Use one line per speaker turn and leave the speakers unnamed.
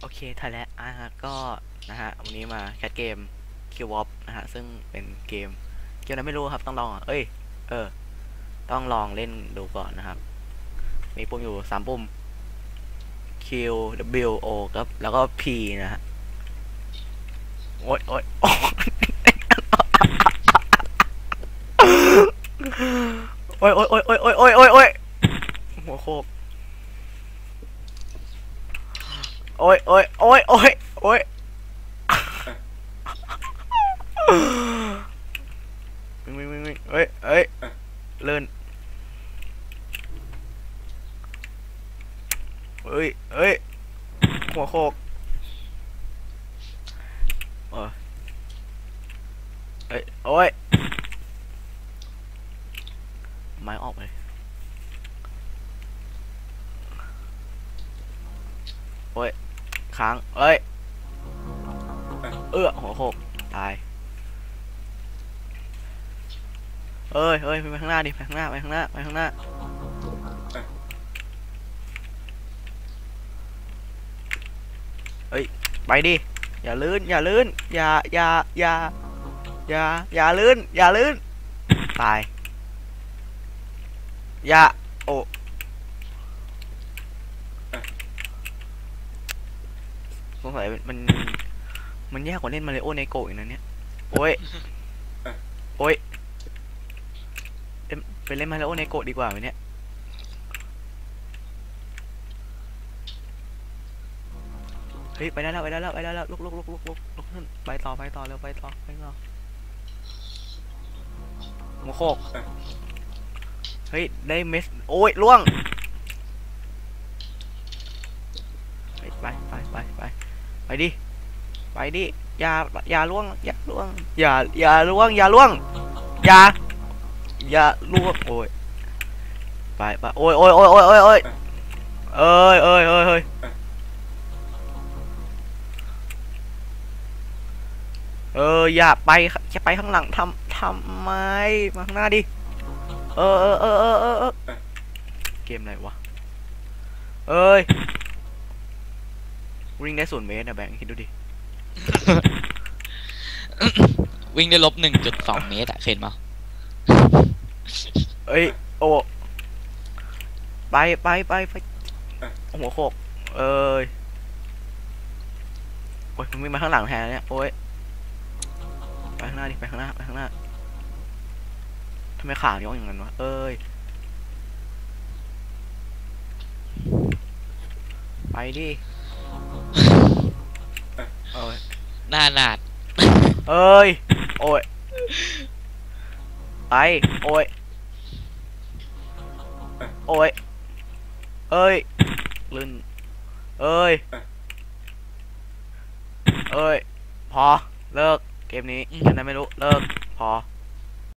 โอเคถ่ายแล้วอะฮะก็นะฮะวันนี้มาแคทเกมคิววอปนะฮะซึ่งเป็นเกมเกมนั้นไม่รู้ครับต้องลองเอ้ยเออ ต้องลองเล่นดูก่อนนะครับ มีปุ่มอยู่สามปุ่ม Q W O ครับแล้วก็ P นะฮะโอ๊ยโอ๊ยโอ๊ยโอ๊ยโอ๊ยโอ๊ยโอ๊ยโอ๊ยโอ๊ยหัวโคก โอ้ยโอ้ยโอ้ยโอ้ยโอ้ยวิ่งวิ่งวิ่งวิ่งเอ้ยเอ้ยเลื่อนเอ้ยเอ้ยหัวโคกเออเอ้ยโอ้ยไม้ออกเลยโอ้ย ค้าง เอ้ย เอื้อหัวโคกตายเอ้ยเอ้ยไปข้างหน้าดิ ไปข้างหน้า ไปข้างหน้า ไปข้างหน้า เอ้ย ไปดิ อย่าลื่น อย่าลื่น อย่า อย่า อย่า อย่า อย่าลื่น อย่าลื่น ตาย อย่า โอ้ สงสัยมันมัน มันยากกว่าเล่นมาริโอในโกะอีกนะเนี่ย โอ้ย โอ้ยเล่นไปเล่นมาริโอในโกะดีกว่าไหมเนี่ยเฮ้ยไปได้แล้วไปได้แล้วไปได้แล้วลุกลุกลุกลุกลุกลุกขึ้นไปต่อไปต่อเร็วไปต่อไปต่อโมโคกเฮ้ยได้เมสโอ้ยล่วงไปไปไปไป ไปดิ ไปดิ อย่า อย่าล่วง อย่าล่วง อย่า อย่าล่วง อย่าล่วง อย่า อย่าล่วง โอ้ย ไปไปโอ้ยโอ้ยโอ้ยโอ้ยโอ้ยโอ้ยเอ้ยเอ้ยเอ้ยเอ้ยเออ อย่าไปแค่ไปข้างหลังทำทำไม มาข้างหน้าดิ เออเออเออเออเออเออเกมอะไรวะ เอ้ย วิ่งได้ศูนย์เมตรนะแบงค์คิดดูดิ
วิ่งได้ลบหนึ่งจุดสองเมตรอะเห็นปะ
เอ้ยโอ้ไปไปไปไปหัวโขกเอ้ยโอ้ยมันวิ่งมาข้างหลังแทนเนี่ยโอ้ยไปข้างหน้าดิไปข้างหน้าไปข้างหน้าทำไมขาย้องอย่างนั้นวะเอ้ยไปดิ เอ้ย
หน้าหนาด
เอ้ย โอ้ย ไป โอ้ย โอ้ย เอ้ยลื่นเอ้ย เอ้ย พอ เลิก เกมนี้ยังไงไม่รู้ เลิก พอ